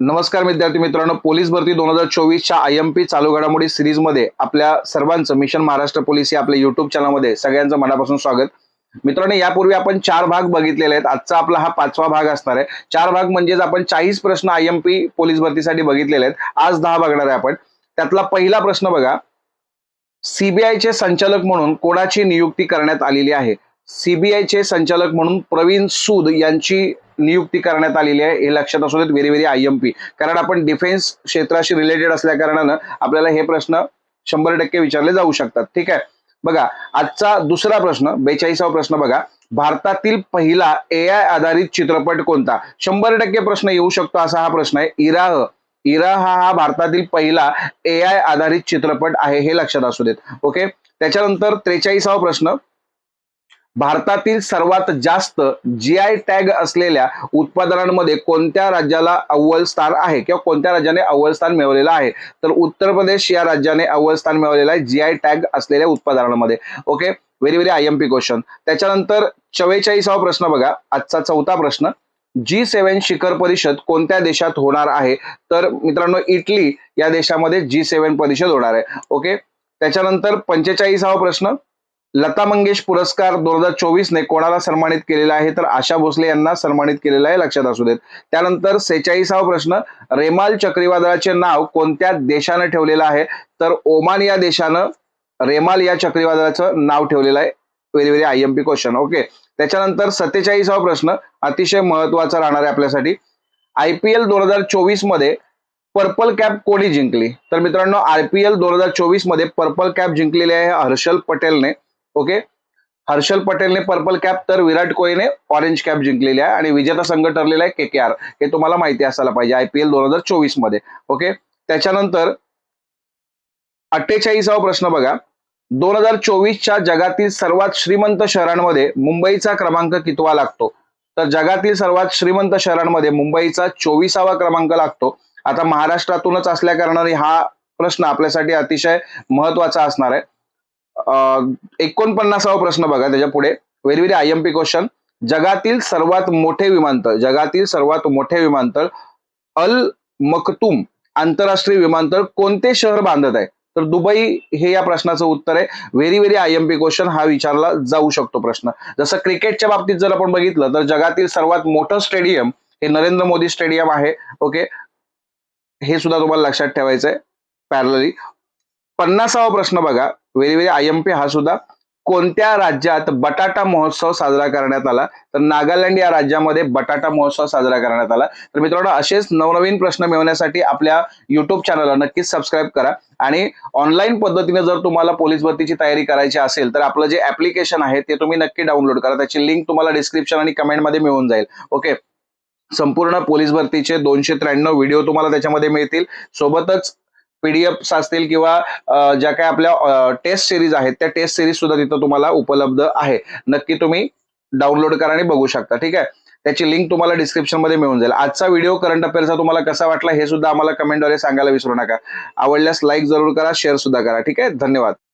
नमस्कार विद्यार्थी मित्रांनो. पोलीस भरती दोन हजार चोवीसच्या आय एम पी चालू घडामोडी सिरीजमध्ये आपल्या सर्वांचं मिशन महाराष्ट्र पोलीस या आपल्या युट्यूब चॅनलमध्ये सगळ्यांचं मनापासून स्वागत. मित्रांनो यापूर्वी आपण चार भाग बघितलेले आहेत. आजचा आपला हा पाचवा भाग असणार आहे. चार भाग म्हणजेच आपण चाळीस प्रश्न आय एम पी पोलीस भरतीसाठी बघितलेले आहेत. आज दहा बघणार आहे आपण. त्यातला पहिला प्रश्न बघा. सीबीआयचे संचालक म्हणून कोणाची नियुक्ती करण्यात आलेली आहे? सीबीआयचे संचालक म्हणून प्रवीण सूद यांची नियुक्ती करण्यात आलेली आहे. हे लक्षात असू देत very very I M P कारण आपण डिफेन्स क्षेत्राशी रिलेटेड असल्या कारणानं आपल्याला हे प्रश्न शंभर टक्के विचारले जाऊ शकतात. ठीक आहे? बघा आजचा दुसरा प्रश्न बेचाळीसावा प्रश्न बघा. भारतातील पहिला ए आय आधारित चित्रपट कोणता? शंभर टक्के प्रश्न येऊ शकतो असा हा प्रश्न आहे. इराह. इराह हा भारतातील पहिला ए आय आधारित चित्रपट आहे हे लक्षात असू देत. ओके त्याच्यानंतर त्रेचाळीसावा प्रश्न. भारतातील सर्वात जास्त जी आय टॅग असलेल्या उत्पादनांमध्ये कोणत्या राज्याला अव्वल स्थान आहे किंवा कोणत्या राज्याने अव्वल स्थान मिळवलेलं आहे? तर उत्तर प्रदेश या राज्याने अव्वल स्थान मिळवलेलं आहे जी आय टॅग असलेल्या उत्पादनांमध्ये. Okay very very I M P question त्याच्यानंतर चव्वेचाळीसावा प्रश्न बघा. आजचा चौथा प्रश्न. जी सेव्हन शिखर परिषद कोणत्या देशात होणार आहे? तर मित्रांनो इटली या देशामध्ये जी सेव्हन परिषद होणार आहे. ओके त्याच्यानंतर पंचेचाळीसावा प्रश्न. लता मंगेश पुरस्कार दोन हजार चोवीसने कोणाला सन्मानित केलेला आहे? तर आशा भोसले यांना सन्मानित केलेलं आहे लक्षात असू देत. त्यानंतर सेहेचाळीसावा प्रश्न रेमाल चक्रीवादळाचे नाव कोणत्या देशानं ठेवलेलं आहे? तर ओमान या देशानं रेमाल या चक्रीवादळाचं नाव ठेवलेलं आहे. Very very I M P question okay त्याच्यानंतर सत्तेचाळीसावा प्रश्न अतिशय महत्त्वाचा राहणार आहे आपल्यासाठी. आय पी एल दोन हजार चोवीसमध्ये पर्पल कॅप कोणी जिंकली? तर मित्रांनो आय पी एल दोन हजार चोवीसमध्ये पर्पल कॅप जिंकलेली आहे हर्षल पटेलने. ओके? हर्षल पटेलने पर्पल कॅप तर विराट कोहलीने ऑरेंज कॅप जिंकलेली आहे. आणि विजेता संघ ठरलेला आहे के के आर हे तुम्हाला माहिती असायला पाहिजे आय पी एल दोन हजार चोवीसमध्ये. ओके? त्याच्यानंतर अठ्ठेचाळीसावा प्रश्न बघा. दोन हजार चोवीसच्या जगातील सर्वात श्रीमंत शहरांमध्ये मुंबईचा क्रमांक कितवा लागतो? तर जगातील सर्वात श्रीमंत शहरांमध्ये मुंबईचा चोवीसावा क्रमांक लागतो. आता महाराष्ट्रातूनच असल्या कारणाने हा प्रश्न आपल्यासाठी अतिशय महत्त्वाचा असणार आहे. एकोणपन्नासावा प्रश्न बघा त्याच्या पुढे. Very very I M P question जगातील सर्वात मोठे विमानतळ जगातील सर्वात मोठे विमानतळ अल मकतुम आंतरराष्ट्रीय विमानतळ कोणते शहर बांधत आहे? तर दुबई हे या प्रश्नाचं उत्तर आहे. Very very I M P question हा विचारला जाऊ शकतो प्रश्न. जसं क्रिकेटच्या बाबतीत जर आपण बघितलं तर जगातील सर्वात मोठं स्टेडियम हे नरेंद्र मोदी स्टेडियम आहे. ओके हे सुद्धा तुम्हाला लक्षात ठेवायचं आहे पन्नासावा प्रश्न बघा. Very very I M P हा सुद्धा कोणत्या राज्यात बटाटा महोत्सव साजरा करण्यात आला? तर नागालँड या राज्यामध्ये बटाटा महोत्सव साजरा करण्यात आला. तर मित्रांनो असेच नवनवीन प्रश्न मिळवण्यासाठी आपल्या युट्यूब चॅनलला नक्कीच सबस्क्राईब करा. आणि ऑनलाईन पद्धतीने जर तुम्हाला पोलीस भरतीची तयारी करायची असेल तर आपलं जे ऍप्लिकेशन आहे ते तुम्ही नक्की डाउनलोड करा. त्याची लिंक तुम्हाला डिस्क्रिप्शन आणि कमेंटमध्ये मिळून जाईल. ओके संपूर्ण पोलीस भरतीचे दोनशे त्र्याण्णव व्हिडिओ तुम्हाला त्याच्यामध्ये मिळतील. सोबतच पीडीएफ असतील किंवा ज्या काय आपल्या टेस्ट सिरीज आहेत त्या टेस्ट सिरीज सुद्धा तिथं तुम्हाला उपलब्ध आहे. नक्की तुम्ही डाउनलोड करा आणि बघू शकता. ठीक आहे? त्याची लिंक तुम्हाला डिस्क्रिप्शनमध्ये मिळून जाईल. आजचा व्हिडिओ करंट अफेअरचा तुम्हाला कसा वाटला हे सुद्धा आम्हाला कमेंटद्वारे सांगायला विसरू नका. आवडल्यास लाईक जरूर करा शेअर सुद्धा करा. ठीक आहे? धन्यवाद.